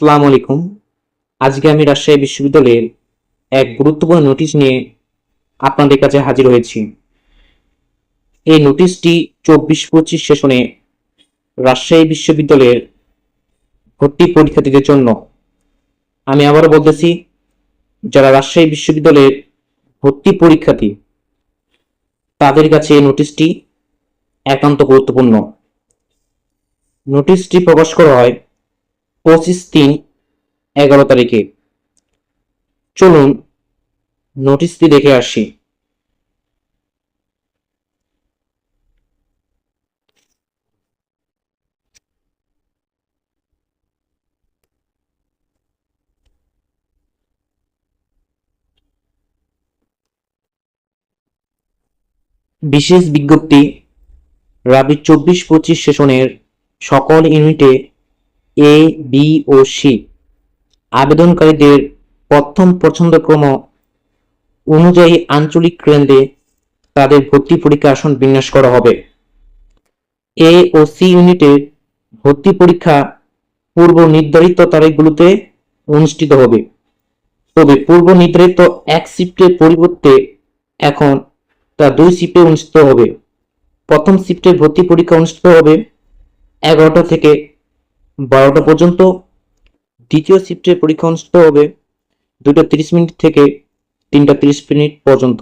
আসসালামু আলাইকুম। আজকে আমি রাজশাহী বিশ্ববিদ্যালয়ের এক গুরুত্বপূর্ণ নোটিশ নিয়ে আপনাদের কাছে হাজির হয়েছি। এই নোটিশটি চব্বিশ পঁচিশ সেশনে রাজশাহী বিশ্ববিদ্যালয়ের ভর্তি পরীক্ষার্থীদের জন্য। আমি আবারও বলতেছি, যারা রাজশাহী বিশ্ববিদ্যালয়ের ভর্তি পরীক্ষার্থী, তাদের কাছে এই নোটিশটি একান্ত গুরুত্বপূর্ণ। নোটিশটি প্রকাশ করা হয় পঁচিশ তিন এগারো তারিখে। চলুন নোটিশটি দেখে আসি। বিশেষ বিজ্ঞপ্তি, রাবি চব্বিশ পঁচিশ সেশনের সকল ইউনিটে এ বি ও সি আবেদনকারীদের প্রথম পছন্দক্রম অনুযায়ী আঞ্চলিক কেন্দ্রে তাদের ভর্তি পরীক্ষা আসন বিন্যাস করা হবে। এ ও সি ইউনিটের ভর্তি পরীক্ষা পূর্ব নির্ধারিত তারিখগুলোতে অনুষ্ঠিত হবে। তবে পূর্ব নির্ধারিত এক শিফটের পরিবর্তে এখন তা দুই শিফটে অনুষ্ঠিত হবে। প্রথম শিফটের ভর্তি পরীক্ষা অনুষ্ঠিত হবে এগারোটা থেকে বারোটা পর্যন্ত দ্বিতীয় শিফটের পরীক্ষা অনুষ্ঠিত হবে দুটো তিরিশ মিনিট থেকে তিনটা তিরিশ মিনিট পর্যন্ত।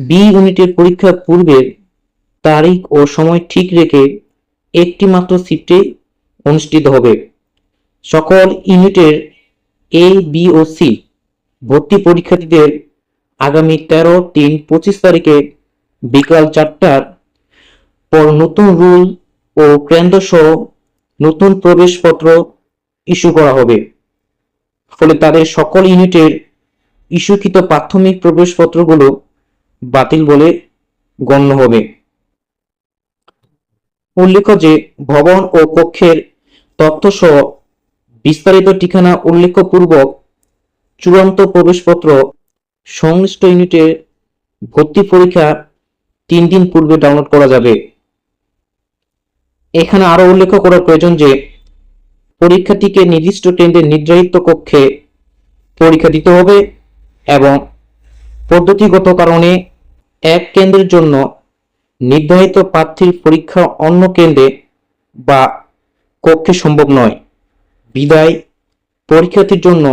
বি ইউনিটের পরীক্ষার পূর্বে তারিখ ও সময় ঠিক রেখে একটি মাত্র শিফটে অনুষ্ঠিত হবে। সকল ইউনিটের এ বি ও সি ভর্তি পরীক্ষার্থীদের আগামী তেরো, তিন, পঁচিশ তারিখে বিকাল চারটার পর নতুন রুল ও কেন্দ্র সহ নতুন প্রবেশপত্র ইস্যু করা হবে। ফলে তাদের সকল ইউনিটের ইস্যুকৃত প্রাথমিক প্রবেশপত্রগুলো বাতিল বলে গণ্য হবে। উল্লেখ্য যে, ভবন ও কক্ষের তথ্য সহ বিস্তারিত ঠিকানা উল্লেখপূর্বক চূড়ান্ত প্রবেশপত্র সংশ্লিষ্ট ইউনিটের ভর্তি পরীক্ষা তিন দিন পূর্বে ডাউনলোড করা যাবে। এখানে আরও উল্লেখ করা প্রয়োজন যে, পরীক্ষাটিকে নির্দিষ্ট কেন্দ্রের নির্ধারিত কক্ষে পরীক্ষা দিতে হবে এবং পদ্ধতিগত কারণে এক কেন্দ্রের জন্য নির্ধারিত প্রার্থীর পরীক্ষা অন্য কেন্দ্রে বা কক্ষে সম্ভব নয়। বিদায়, পরীক্ষার্থীর জন্য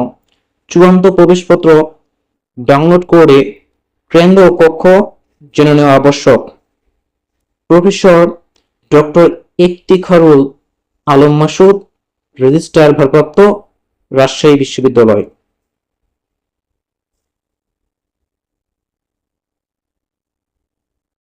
চূড়ান্ত প্রবেশপত্র ডাউনলোড করে কেন্দ্র কক্ষ জেনে নেওয়া আবশ্যক। Professor doctor Iftikharul Alam Masud registrar ভারপ্রাপ্ত রাজশাহী বিশ্ববিদ্যালয়।